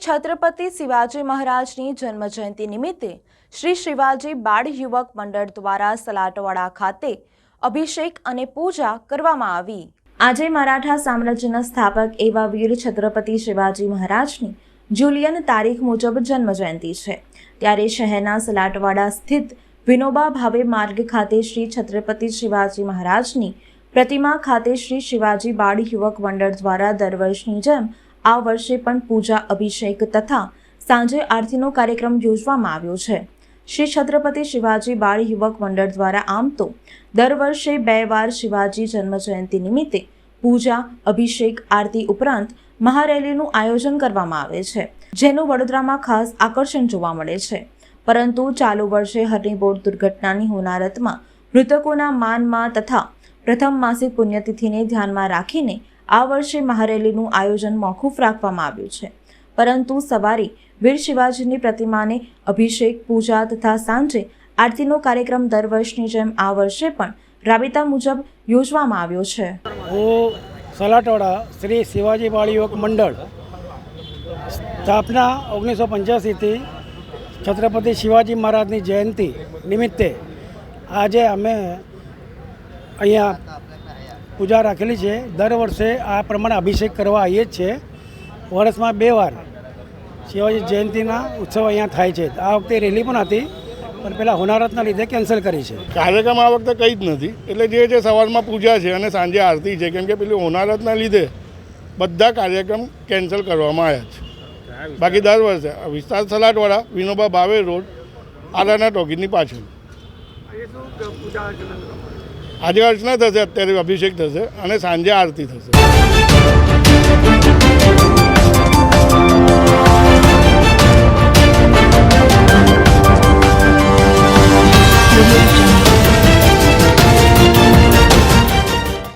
છત્રપતિ શિવાજી મહારાજની જન્મજયંતિ નિમિત્તે શ્રી શિવાજી બાળ યુવક મંડળ દ્વારા સલાટવાડા ખાતે અભિષેક અને પૂજા કરવામાં આવી. આજે મરાઠા સામ્રાજ્યના સ્થાપક એવા વીર છત્રપતિ શિવાજી મહારાજની જુલિયન તારીખ મુજબ જન્મજયંતિ છે. ત્યારે શહેરના સલાટવાડા સ્થિત વિનોબા ભાવે માર્ગ ખાતે શ્રી છત્રપતિ શિવાજી મહારાજની પ્રતિમા ખાતે શ્રી શિવાજી બાળ યુવક મંડળ દ્વારા દર વર્ષની જેમ આ વર્ષે પણ પૂજા, અભિષેક તથા સાંજે આરતીનો કાર્યક્રમ યોજવામાં આવ્યો છે. શ્રી છત્રપતિ શિવાજી બાળ યુવક મંડળ દ્વારા આમ તો દર વર્ષે બે વાર શિવાજી જન્મજયંતિ નિમિત્તે પૂજા, અભિષેક, આરતી ઉપરાંત મહારેલીનું આયોજન કરવામાં આવે છે, જેનું વડોદરામાં ખાસ આકર્ષણ જોવા મળે છે. પરંતુ ચાલુ વર્ષે હરણીબોટ દુર્ઘટનાની હોનારતમાં મૃતકોના માનમાં તથા પ્રથમ માસિક પુણ્યતિથિને ધ્યાનમાં રાખીને આ વર્ષે મહારેલીનું આયોજન મોકૂફ રાખવામાં આવ્યું છે. પરંતુ સવારે વીર શિવાજીની પ્રતિમાને અભિષેક, પૂજા તથા સાંજે આરતીનો કાર્યક્રમ દર વર્ષની જેમ આ વર્ષે પણ રાબેતા મુજબ યોજવામાં આવ્યો છે. હું સલાટવાડા શ્રી શિવાજી બાળ યુવક મંડળ સ્થાપના ઓગણીસો પંચ્યાસીથી છત્રપતિ શિવાજી મહારાજની જયંતિ નિમિત્તે આજે અમે અહીંયા પૂજા રાખેલી છે. દર વર્ષે આ પ્રમાણે અભિષેક કરવા આવીએ જ છીએ વર્ષમાં બે વાર શિવાજી જયંતિના ઉત્સવ અહીંયા થાય છે. આ વખતે રેલી પણ હતી, પણ પેલા હોનારતના લીધે કેન્સલ કરી છે. કાર્યક્રમ આ વખતે કંઈ જ નથી. એટલે જે જે સવારમાં પૂજા છે અને સાંજે આરતી છે, કેમ કે પેલી હોનારતના લીધે બધા કાર્યક્રમ કેન્સલ કરવામાં આવ્યા છે. બાકી દર વર્ષે વિસ્તાર સલાટવાળા વિનોબા ભાવે રોડ આલાના ટોકીની પાછળ. આજે અર્ચના થશે અત્યારે અભિષેક થશે અને સાંજે આરતી થશે.